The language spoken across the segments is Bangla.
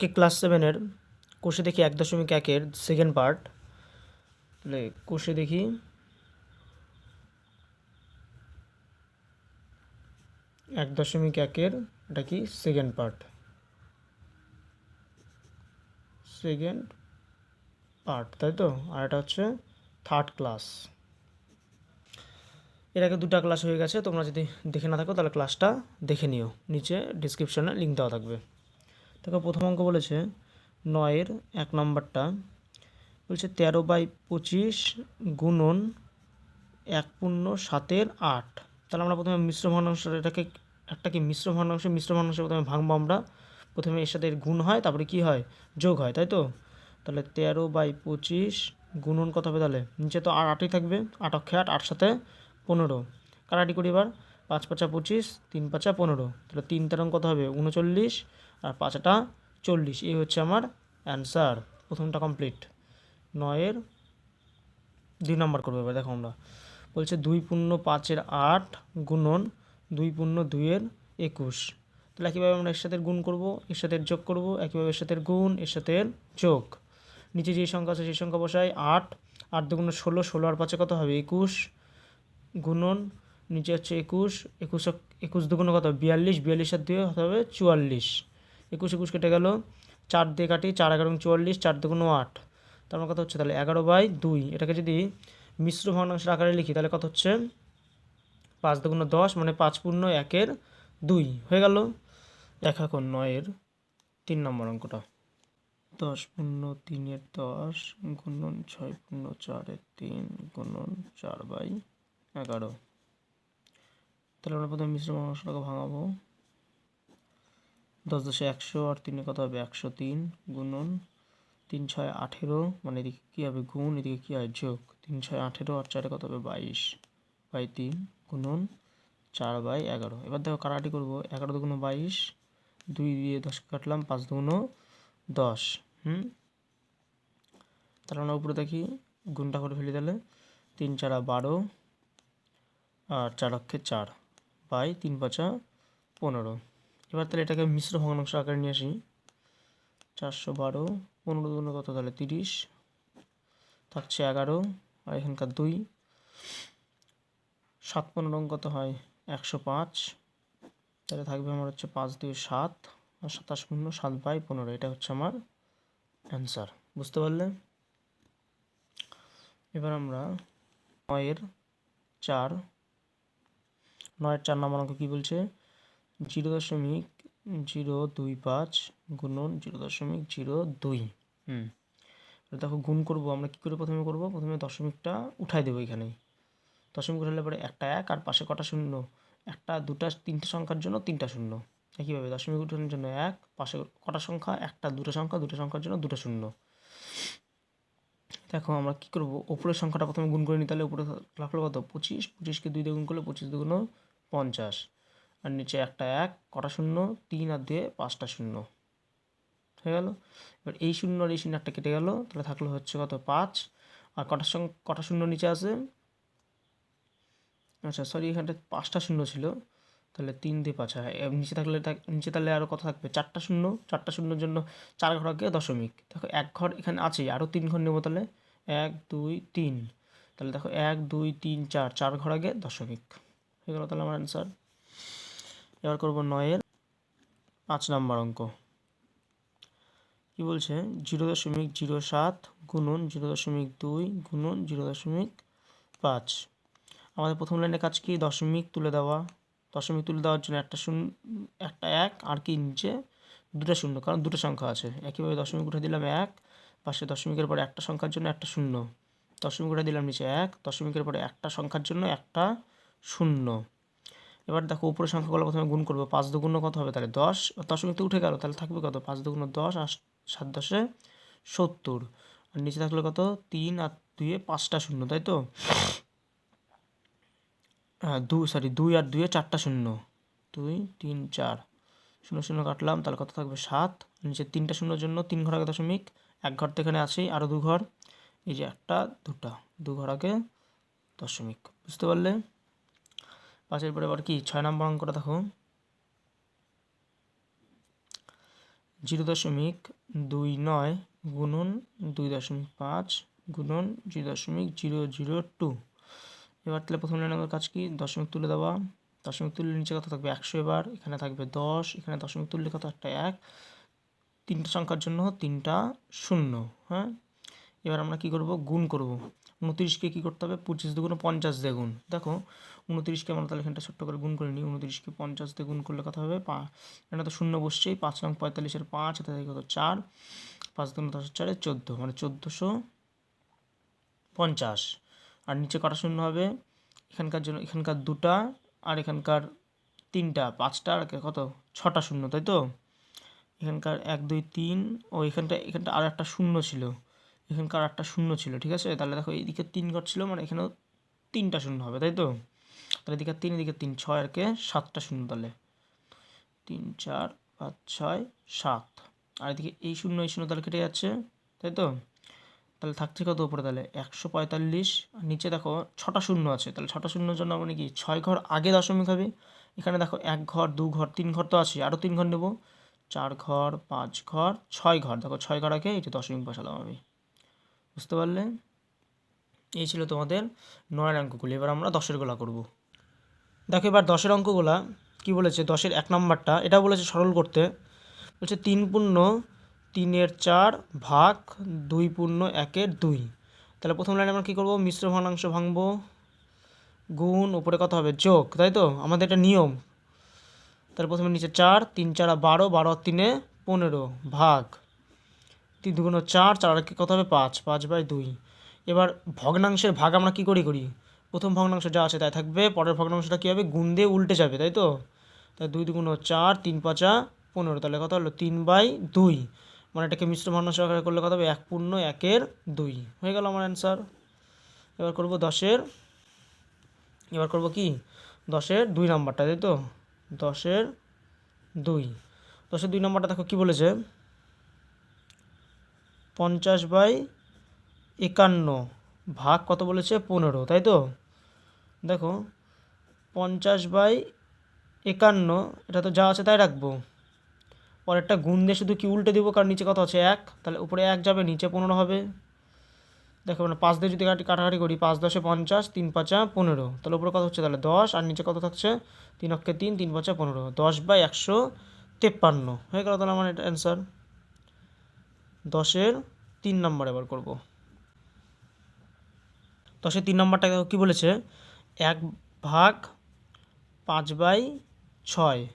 আজকে ক্লাস সেভেনের কোষে দেখি এক দশমিক একের সেকেন্ড পার্ট তাহলে কোষে দেখি। এক দশমিক একের এটা কি? সেকেন্ড পার্ট সেকেন্ড পার্ট তাই তো? আর এটা হচ্ছে থার্ড ক্লাস এর আগে দুটা ক্লাস হয়ে গেছে, তোমরা যদি দেখে না থাকো, তাহলে ক্লাসটা দেখে নিও। নিচে ডিসক্রিপশনে লিঙ্ক দেওয়া থাকবে। দেখো প্রথম অঙ্ক বলেছে নয়ের এক নম্বরটা। বলছে তেরো বাই পঁচিশ গুণন এক পূর্ণ সাতের আট। তাহলে আমরা প্রথমে মিশ্র ভগ্নাংশ, এটাকে একটা কি মিশ্র ভগ্নাংশ মিশ্র ভগ্নাংশ প্রথমে ভাঙবো আমরা। প্রথমে এর সাথে গুণ হয়, তারপরে কি হয়? যোগ হয়, তাই তো? তাহলে তেরো বাই পঁচিশ গুণন কত হবে তাহলে? নিচে তো আর আটই থাকবে, আট অক্ষে আট আট সাথে পনেরো। কাটাটি করি এবার? পাঁচ পাঁচা পঁচিশ, তিন পাঁচা পনেরো। তাহলে তিন তেরং কত হবে? উনচল্লিশ আর পাঁচটা চল্লিশ। এই হচ্ছে আমার অ্যান্সার। প্রথমটা কমপ্লিট। নয়ের দুই নম্বর করব এবার, দেখো আমরা। বলছে দুই পূর্ণ পাঁচের আট গুণন দুই পূর্ণ দুইয়ের একুশ। তাহলে একইভাবে আমরা এর সাথে গুণ করব এর সাথে যোগ করব, একইভাবে এর সাথে গুণ এর সাথে যোগ। নিচে যে সংখ্যা আছে সেই সংখ্যা বসাই আট। আট দুগুণ ষোলো ষোলো আর পাঁচে কত হবে? একুশ গুণন নিচে হচ্ছে একুশ একুশ একুশ দুগুণ কত? বিয়াল্লিশ, বিয়াল্লিশের দিয়ে হতে হবে চুয়াল্লিশ। একুশ একুশ কেটে গেল। চার দিয়ে কাটি, চার এগারো চুয়াল্লিশ, চার দুগুণ আট। তার মানে কত হচ্ছে? তাহলে এগারো বাই দুই। এটাকে যদি মিশ্র ভগ্নাংশের আকারে লিখি, তাহলে কত হচ্ছে? পাঁচ দুগুণ দশ মানে পাঁচ পূর্ণ একের দুই। হয়ে গেল। এক এখন নয়ের তিন নম্বর অঙ্কটা। দশ পূর্ণ তিনের দশ, গুণন ছয় পূর্ণ চারের তিন, গুণন চার বাই এগারো। তাহলে আমরা প্রথমে মিশ্র ভগ্নাংশটাকে ভাঙাবো। দশ দশে একশো আর তিনে কত হবে? একশো তিন গুণন তিন ছয় আঠেরো। মানে এদিকে কী হবে? গুণ, এদিকে কী হয়? যোগ। তিন ছয় আঠেরো আর চারে কত হবে? বাইশ বাই তিন গুণন চার বাই এগারো। এবার দেখো কারাটি করব। এগারো দুগুণ বাইশ, দুই দিয়ে দশ কাটলাম, পাঁচ দুগুণ দশ। হুম? তাহলে আমরা উপরে দেখি, গুণটা করে ফেলি তাহলে। তিন চারা বারো আর চার অক্ষে চার। বাই তিন পাঁচা পনেরো। এবার তাহলে এটাকে মিশ্র ভগ্নাংশ আকারে নিয়ে আসি। চারশো বারো, পনেরো দুগুণ কত? তাহলে তিরিশ। থাকছে এগারো, আর এখানকার দুই। সাত পনেরো কত হয়? একশো পাঁচ। তাহলে থাকবে আমার হচ্ছে পাঁচ দুই সাত, আর সাতাশ পূর্ণ সাত বাই পনেরো। এটা হচ্ছে আমার অ্যান্সার। বুঝতে পারলে? এবার আমরা নয়ের চার নয়ের চার নম্বর অঙ্ক কী বলছে? জিরো দশমিক জিরো দুই পাঁচ গুণন জিরো দশমিক জিরো দুই। হুম। দেখো গুণ করব, আমরা কী করে প্রথমে করব? প্রথমে দশমিকটা উঠাই দেবো এখানে। দশমিক উঠালে পরে একটা এক আর পাশে কটা শূন্য? একটা, দুটা, তিনটে সংখ্যার জন্য তিনটা শূন্য। একইভাবে দশমিক উঠানোর জন্য এক, পাশে কটা সংখ্যা? একটা, দুটো সংখ্যা, দুটো সংখ্যার জন্য দুটো শূন্য। দেখো আমরা কী করব? ওপরের সংখ্যাটা প্রথমে গুণ করে নিই তাহলে উপরে লাগল কত? পঁচিশ। পঁচিশকে দুই দিয়ে গুণ করলে পঁচিশ দুগুণ পঞ্চাশ। আর নিচে একটা এক, কটা শূন্য? তিন আর দিয়ে পাঁচটা শূন্য। হয়ে গেল? এবার এই শূন্য আর এই শূন্য একটা কেটে গেল। তাহলে থাকল হচ্ছে কত? পাঁচ। আর কটার সঙ্গে কটা শূন্য নিচে আছে? আচ্ছা সরি এখানটা পাঁচটা শূন্য ছিল। তাহলে তিন দিয়ে পাঁচ হয়। নিচে থাকলে নিচে তাহলে আরও কত থাকবে? চারটা শূন্য। চারটা শূন্যর জন্য চার ঘর আগে দশমিক। দেখো, এক ঘর এখানে আছে আরও তিন ঘর নেব তাহলে? এক, দুই, তিন। তাহলে দেখো, এক, দুই, তিন, চার চার ঘর আগে দশমিক। গেল তাহলে আমার অ্যান্সার এবার করব নয়ের পাঁচ নম্বর অঙ্ক। কী বলছে? জিরো দশমিক জিরো সাত গুণন জিরো দশমিক দুই গুণন জিরো দশমিক পাঁচ। আমাদের প্রথম লাইনে কাজ কি? দশমিক তুলে দেওয়া। দশমিক তুলে দেওয়ার জন্য একটা শূন্য, একটা এক আর কি নিচে দুটো শূন্য, কারণ দুটো সংখ্যা আছে। একইভাবে দশমিক উঠে দিলাম এক, পাশে দশমিকের পরে একটা সংখ্যার জন্য একটা শূন্য। দশমিক উঠে দিলাম নিচে এক, দশমিকের পরে একটা সংখ্যার জন্য একটা শূন্য। এবার দেখো উপরের সংখ্যাগুলো প্রথমে গুণ করব। পাঁচ দুগুণ কত হবে? তাহলে দশ। দশমিক তো উঠে গেল, তাহলে থাকবে কত? পাঁচ দুগুণ দশ আর সাত দশে সত্তর। আর নিচে থাকলে কত? তিন আর দুয়ে পাঁচটা শূন্য, তাই তো? হ্যাঁ দু সরি দুই আর দুয়ে চারটা শূন্য। দুই, তিন, চার। শূন্য শূন্য কাটলাম, তাহলে কত থাকবে? সাত। নিচে তিনটা শূন্যর জন্য তিন ঘর আগে দশমিক, এক ঘর তো এখানে আছেই আরও দু ঘর। এই যে একটা, দুটা, দু ঘর আগে দশমিক। বুঝতে পারলে? পাঁচের পরে আবার কি? ছয় নম্বর অঙ্কটা দেখো। জিরো দশমিক দুই নয় গুণন দুই দশমিক পাঁচ গুণন জিরো দশমিক জিরো জিরো টু। এবার তাহলে প্রথম লাইনে কাজ কি? দশমিক তুলে দেওয়া। দশমিক তুললে নিচে কত থাকবে? একশো এবার। এখানে থাকবে দশ। এখানে দশমিক তুললে কত? একটা এক। তিনটা সংখ্যার জন্য তিনটা শূন্য হ্যাঁ? এবার আমরা কি করব? গুণ করব। উনত্রিশকে কী করতে হবে? পঁচিশ দুগুণ পঞ্চাশ দিয়ে গুণ দেখো উনত্রিশকে আমরা তাহলে এখানটা ছোট্ট করে গুণ করে নিই। উনত্রিশকে পঞ্চাশ দিয়ে গুণ করলে কথা হবে পা এখানে তো শূন্য বসছেই। পাঁচ নং পঁয়তাল্লিশের পাঁচ এতে থেকে কত? চার। পাঁচ দুগুণ দশ চারে চোদ্দ। মানে চোদ্দোশো পঞ্চাশ। আর নিচে কটা শূন্য হবে? এখানকার জন্য এখানকার দুটা আর এখানকার তিনটা। পাঁচটা আর কত? ছটা শূন্য, তাই তো? এখানকার এক, দুই, তিন। ও এখানটা এখানটা আর একটা শূন্য ছিল। এখানকার একটা শূন্য ছিল, ঠিক আছে? তাহলে দেখো এইদিকে তিন ঘর ছিল মানে এখানেও তিনটা শূন্য হবে, তাই তো? তাহলে এদিকে তিন এদিকে তিন, ছয় আর কে? সাতটা শূন্য তাহলে। তিন, চার, পাঁচ, ছয়, সাত। আর এদিকে এই শূন্য এই শূন্য তাহলে কেটে যাচ্ছে, তাই তো? তাহলে থাকছে কত উপরে তাহলে? একশো পঁয়তাল্লিশ। আর নিচে দেখো ছটা শূন্য আছে, তাহলে ছটা শূন্যর জন্য মানে কি? ছয় ঘর আগে দশমিক হবে। এখানে দেখো এক ঘর, দু ঘর, তিন ঘর তো আছে আরও তিন ঘর নেব। চার ঘর, পাঁচ ঘর, ছয় ঘর। দেখো ছয় ঘর আগে যে দশমিক বসালাম আমি। বুঝতে পারলে? এই ছিল তোমাদের নয়ের অঙ্কগুলি। এবার আমরা দশের গোলা করব। দেখো, এবার দশের অঙ্কগুলা কি বলেছে? দশের এক নাম্বারটা, এটা বলেছে সরল করতে। বলছে, তিন পূর্ণ তিনের চার ভাগ দুই পূর্ণ একের দুই। তাহলে প্রথম লাইনে আমরা কী করব? মিশ্র ভগ্নাংশ ভাঙবো। গুণ, উপরে কত হবে? যোগ, তাই তো? আমাদের এটা নিয়ম। তাহলে প্রথমে নিচে চার, তিন চারা বারো বারো তিনে পনেরো ভাগ। তিন দুগুণ চার চার আর কত হবে? পাঁচ পাঁচ বাই দুই। এবার ভগ্নাংশের ভাগ আমরা কি করি করি? প্রথম ভগ্নাংশ যা আছে তাই থাকবে, পরের ভগ্নাংশটা কী হবে? গুণ দিয়ে উল্টে যাবে, তাই তো? তাই দুই দুগুণ চার, তিন পাঁচা পনেরো, তাহলে কত হলো? তিন বাই দুই। মানে এটাকে মিশ্র ভগ্নাংশ আকারে করলে কত হবে? এক পূর্ণ, একের দুই। হয়ে গেল আমার অ্যান্সার এবার করব দশের। এবার করব কি? দশের দুই নাম্বারটা, তাই তো? দশের দুই। দশের দুই নম্বরটা দেখো কি বলেছে? পঞ্চাশ বাই একান্ন ভাগ কত বলেছে? পনেরো, তাই তো? দেখো, পঞ্চাশ বাই একান্ন, এটা তো যা আছে তাই রাখব। পরেরটা গুণ দিয়ে শুধু কি উল্টে দিব? কারণ নিচে কত আছে? এক। তাহলে উপরে এক যাবে, নিচে পনেরো হবে। দেখো মানে পাঁচ দিয়ে যদি কাটি কাটাকাটি করি, পাঁচ দশে পঞ্চাশ, তিন পাঁচা পনেরো। তাহলে উপরে কত হচ্ছে? তাহলে দশ। আর নিচে কত থাকছে? তিন অক্ষে তিন তিন পাঁচা পনেরো। দশ বাই একশো তেপ্পান্ন। হয়ে গেল তাহলে আমার এটা অ্যান্সার দশের তিন নম্বর এবার করব। দশের তিন নম্বরটা কী বলেছে? এক ভাগ পাঁচ বাই ছয়।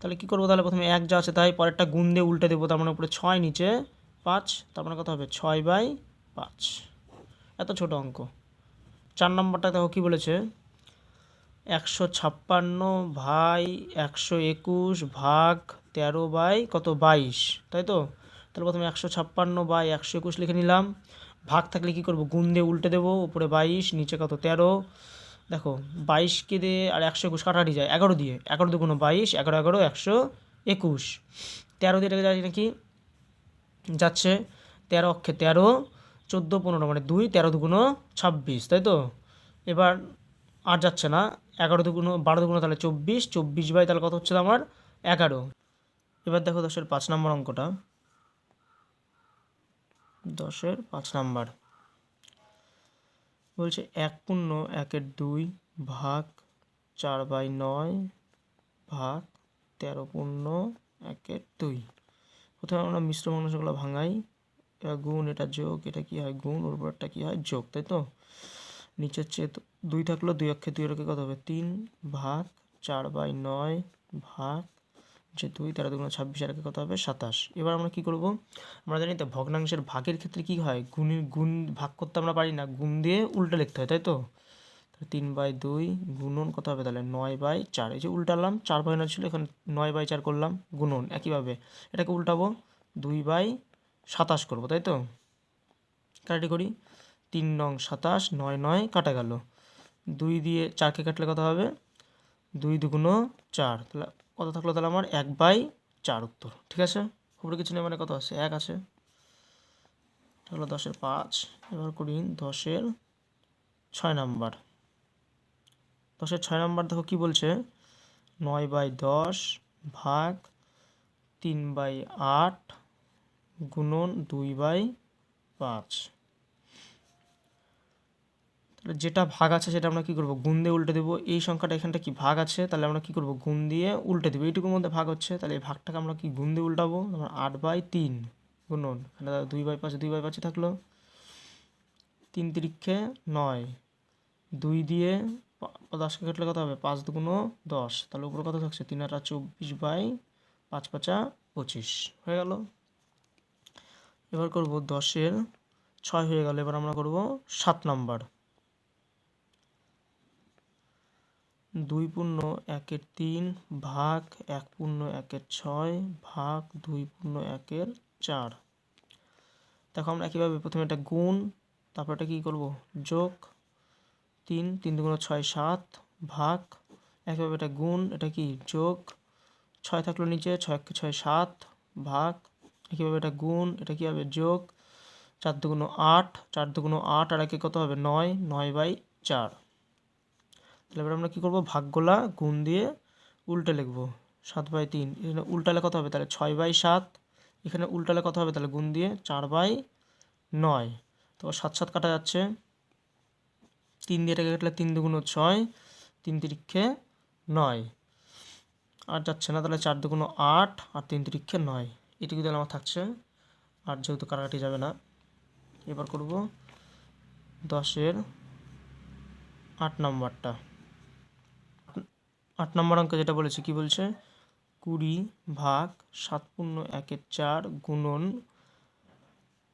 তাহলে কী করব? তাহলে প্রথমে এক যা আছে তাই পরেরটা গুণ দিয়ে উল্টে দেবো, তার মানে উপরে ছয়, নিচে পাঁচ, তার মানে কত হবে? ছয় বাই পাঁচ। এত ছোট অঙ্ক। চার নম্বরটা দেখো কী বলেছে? একশো ছাপ্পান্ন ভাই একশো একুশ ভাগ তেরো বাই কত? বাইশ। তাই তো? তাহলে প্রথমে একশো ছাপ্পান্ন বাই একশো একুশ লিখে নিলাম। ভাগ থাকলে কী করব? গুণ দিয়ে উল্টে দেবো, উপরে বাইশ, নিচে কত? তেরো। দেখো বাইশকে দিয়ে আর একশো একুশ কাটাটি যায়। এগারো দিয়ে। এগারো দুগুণ বাইশ, এগারো এগারো, একশো একুশ। তেরো দিয়ে যায় নাকি যাচ্ছে তেরো অক্ষে তেরো, চোদ্দ, পনেরো মানে দুই, তেরো দুগুণ ছাব্বিশ, তাই তো? এবার আর যাচ্ছে না। এগারো দুগুণ, বারো দুগুণ তাহলে চব্বিশ চব্বিশ বাই তাহলে কত হচ্ছে আমার? এগারো। এবার দেখো দশের পাঁচ নম্বর অঙ্কটা। দশের পাঁচ নাম্বার। বলছে এক পূর্ণ একের দুই ভাগ চার বাই নয় ভাগ তেরো পূর্ণ একের দুই। প্রথমে আমরা মিশ্র ভগ্নাংশগুলো ভাঙাই? এটা গুণ, এটা যোগ, এটা কি হয় গুণ, ওর উপরটা কী হয় যোগ, তাই তো? নিচে হচ্ছে দুই থাকল, দুই অক্ষে দুই রকে কত হবে? তিন ভাগ চার বাই নয় ভাগ যে দুই, তেরো, দুগুণ ছাব্বিশ, আর কত হবে? সাতাশ। এবার আমরা কি করব? আমরা জানি তো ভগ্নাংশের ভাগের ক্ষেত্রে কি হয়? গুণের গুণ ভাগ করতে আমরা পারি না। গুণ দিয়ে উল্টা লিখতে হয়, তাই তো? তিন বাই দুই গুণন কত হবে তাহলে? নয় বাই চার। এই যে উল্টালাম, চার বাই নয় ছিল, এখানে নয় বাই চার করলাম, গুণন একইভাবে। এটাকে উল্টাবো, দুই বাই সাতাশ করব, তাই তো? কাটাটি করি। তিন নং সাতাশ, নয় নয় কাটা গেল। দুই দিয়ে চারকে কাটলে কত হবে? দুই দুগুণ চার। তাহলে কত থাকল তাহলে আমার এক বাই চার উত্তর, ঠিক আছে? উপরে কিছু নেই মানে কত আছে? এক আছে। হলো দশের পাঁচ, এবার করি দশের ছয় নাম্বার। দশের ছয় নাম্বার দেখো কি বলছে? নয় বাই দশ ভাগ তিন বাই আট গুণন দুই বাই পাঁচ। যেটা ভাগ আছে সেটা আমরা কী করব? গুণ দিয়ে উল্টে দেবো। এই সংখ্যাটা এখানটা কি ভাগ আছে? তাহলে আমরা কী করব? গুণ দিয়ে উল্টে দেবো। এইটুকুর মধ্যে ভাগ হচ্ছে। তাহলে এই ভাগটাকে আমরা কি গুণ দিয়ে উল্টাবো? তোমার আট বাই তিন গুণন। এখানে দুই বাই পাঁচে, দুই বাই পাঁচে থাকল। তিন তিরিক্ষে নয়। দুই দিয়ে দশকে কাটলে কত হবে? পাঁচ দুগুণো দশ। তাহলে উপরে কত থাকছে? তিন আটা চব্বিশ বাই পাঁচ পাঁচা পঁচিশ। হয়ে গেল। এবার করব দশের ছয় হয়ে গেল। এবার আমরা করব সাত নাম্বার। দুই পূর্ণ একের তিন ভাগ এক পূর্ণ একের ছয় ভাগ দুই পূর্ণ একের চার। দেখো আমরা একইভাবে প্রথমে এটা গুণ, তারপর এটা কী করব? যোগ তিন তিন দুগুণ ছয় সাত ভাগ, একইভাবে এটা গুণ, এটা কি? যোগ ছয় থাকল নিচে, ছয় ছয় সাত ভাগ, একইভাবে এটা গুণ, এটা কী হবে? যোগ চার দুগুণ আট, চার দুগুণ আট আর একে কত হবে? নয় নয় বাই চার। তাহলে এবার আমরা কী করব? ভাগগুলা, গুণ দিয়ে উল্টে লিখব। সাত বাই তিন, এখানে উল্টালে কত হবে? তাহলে ছয় বাই সাত, এখানে উল্টালে কত হবে? তাহলে গুণ দিয়ে চার বাই নয়। তো সাত সাত কাটা যাচ্ছে। তিন দিয়ে এটাকে কাটলে তিন দুগুণ ছয়, তিন তিরিক্ষে নয়। আর যাচ্ছে না, তাহলে চার দুগুণ আট আর তিন তিরিক্ষে নয়। এটুকু তাহলে আমার থাকছে। আর যেহেতু কাটাকাটি যাবে না, এবার করব দশের আট নম্বরটা। আট নম্বর অঙ্কে যেটা বলেছে, কি বলছে? কুড়ি ভাগ সাত পূর্ণ একের চার গুণন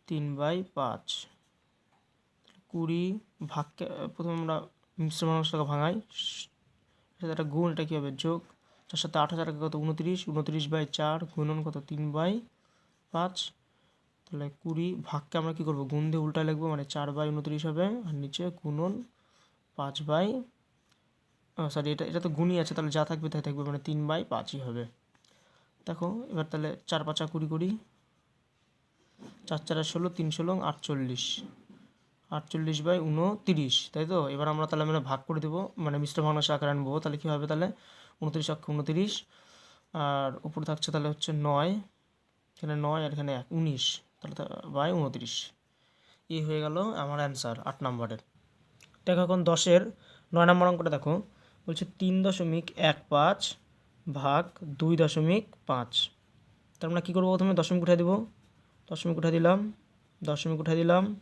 তিন বাই পাঁচ। কুড়ি ভাগকে প্রথমে আমরা মিশ্র মানুষটাকে ভাঙাই। সেটা একটা গুণ, এটা কী হবে? যোগ। তার সাথে আট হাজার কত? উনত্রিশ। উনত্রিশ বাই চার গুণন কত? তিন বাই পাঁচ। তাহলে কুড়ি ভাগকে আমরা কী করব? গুণ দিয়ে উল্টা লিখব মানে চার বাই উনত্রিশ হবে। আর নিচে গুণন পাঁচ বাই সরি এটা এটা তো গুণই আছে, তাহলে যা থাকবে তাই থাকবে মানে তিন বাই পাঁচই হবে। দেখো, এবার তাহলে চার পাঁচা কুড়ি কুড়ি, চার চারে ষোলো, তিন ষোলো, আটচল্লিশ। আটচল্লিশ বাই উনতিরিশ তাই তো? এবার আমরা তাহলে আমরা ভাগ করে দেবো মানে মিশ্র ভগ্নাংশ আকারে আনব, তাহলে কী হবে তাহলে? উনত্রিশ অক্ষ উনতিরিশ আর উপরে থাকছে তাহলে হচ্ছে নয়, এখানে নয় আর এখানে এক, উনিশ, তাহলে বাই উনতিরিশ এই হয়ে গেল আমার অ্যান্সার আট নম্বরের। দেখো এখন দশের, নয় নম্বর অঙ্কটা দেখো। বলছে তিন দশমিক এক পাঁচ ভাগ দুই দশমিক পাঁচ। তার আমরা কী করব প্রথমে? দশমিক উঠে দেবো। দশমিক উঠে দিলাম। দশমিক উঠে দিলাম।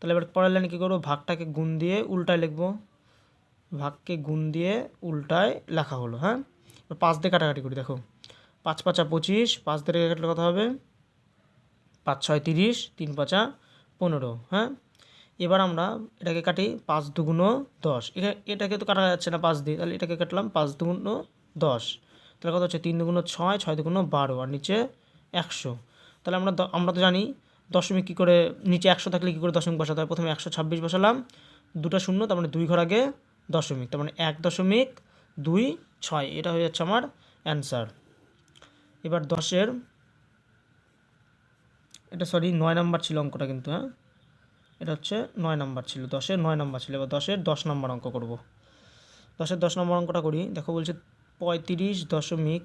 তাহলে এবার পরের লাইনে কী করব? ভাগটাকে গুণ দিয়ে উল্টায় লিখব। ভাগকে গুণ দিয়ে উল্টায় লেখা হলো হ্যাঁ? এবার পাঁচ দিয়ে কাটাকাটি করি, দেখো। পাঁচ পাঁচা পঁচিশ, পাঁচ দিয়ে কাটলে কথা হবে? পাঁচ ছয় তিরিশ, তিন পাঁচা পনেরো হ্যাঁ? এবার আমরা এটাকে কাটি পাঁচ দুগুণ দশ। এটা এটাকে তো কাটা যাচ্ছে না পাঁচ দিয়ে, তাহলে এটাকে কাটলাম পাঁচ দুগুণ দশ। তাহলে কত হচ্ছে? তিন দুগুণ ছয় ছয় দুগুণ বারো, আর নিচে একশো। তাহলে আমরা আমরা তো জানি দশমিক কী করে, নিচে একশো থাকলে কী করে দশমিক বসাতে হয়? প্রথমে একশো ছাব্বিশ বসালাম, দুটো শূন্য, তার মানে দুই ঘর আগে দশমিক, তার মানে এক দশমিক দুই ছয়। এটা হয়ে যাচ্ছে আমার অ্যান্সার। এবার দশের, এটা সরি, নয় নাম্বার ছিল অঙ্কটা কিন্তু হ্যাঁ? এটা হচ্ছে নয় নাম্বার ছিল, দশের নয় নাম্বার ছিল, এবার দশের দশ নম্বর অঙ্ক করব। দশের দশ নম্বর অঙ্কটা করি, দেখো বলছে পঁয়ত্রিশ দশমিক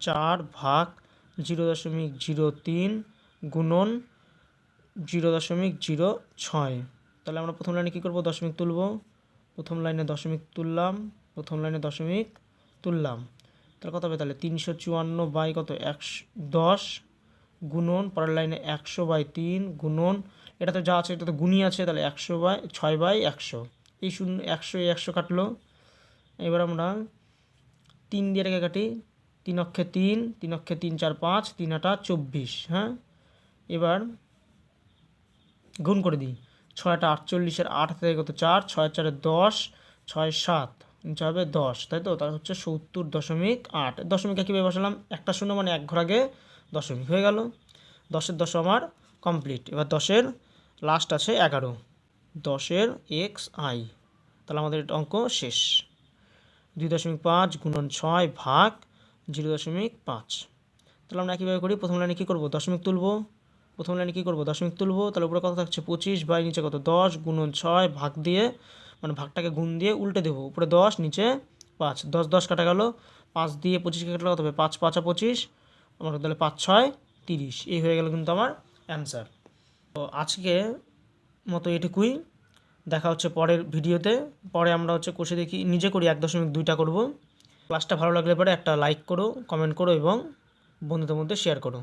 চার ভাগ জিরো দশমিক জিরো তিন গুণন জিরো দশমিক জিরো ছয়। তাহলে আমরা প্রথম লাইনে কী করব? দশমিক তুলব। প্রথম লাইনে দশমিক তুললাম, প্রথম লাইনে দশমিক তুললাম। তাহলে কত হবে? তাহলে তিনশো চুয়ান্ন বাই কত? একশো দশ গুণন, পরের লাইনে একশো বাই তিন গুণন এটা তো যা আছে এটা তো গুণই আছে, তাহলে একশো বাই, ছয় বাই একশো। এই শূন্য, একশো একশো কাটলো। এবার আমরা তিন দিয়ে রেখে কাটি, তিন অক্ষে তিন তিন অক্ষে তিন, চার, পাঁচ, তিন আটা চব্বিশ হ্যাঁ? এবার গুণ করে দিই। ছয়টা আটচল্লিশের আট থেকে কত? চার, ছয় চারে দশ, ছয় সাত নিচে হবে দশ, তাই তো? তার হচ্ছে সত্তর দশমিক আট। দশমিকে কীভাবে বসালাম, একটা শূন্য মানে এক ঘর আগে দশমিক, হয়ে গেল। দশের দশ আমার কমপ্লিট এবার দশের লাস্ট আছে এগারো। দশের এক্স আই তাহলে আমাদের এটা অঙ্ক শেষ। দুই দশমিক পাঁচ গুণন ছয় ভাগ জিরো দশমিক পাঁচ। তাহলে আমরা কীভাবে করি, প্রথম লাইনে কী করব? দশমিক তুলবো। প্রথম লাইনে কী করব? দশমিক তুলবো। তাহলে উপরে কত থাকছে? পঁচিশ বাই নিচে কত? দশ গুণন ছয় ভাগ দিয়ে মানে ভাগটাকে গুণ দিয়ে উল্টে দেবো। উপরে দশ, নিচে পাঁচ। দশ দশ কাটা গেল। পাঁচ দিয়ে পঁচিশকে কাটলে কত হবে? পাঁচ, পাঁচা পঁচিশ। আমার তাহলে পাঁচ, ছয়, তিরিশ। এই হয়ে গেল কিন্তু আমার অ্যান্সার তো আজকে মতো এটুকুই। দেখা হচ্ছে পরের ভিডিওতে। পরে আমরা হচ্ছে কষে দেখি, নিজে করি এক দশমিক দুইটা করব। ক্লাসটা ভালো লাগলে পরে একটা লাইক করো কমেন্ট করো এবং বন্ধুদের মধ্যে শেয়ার করো।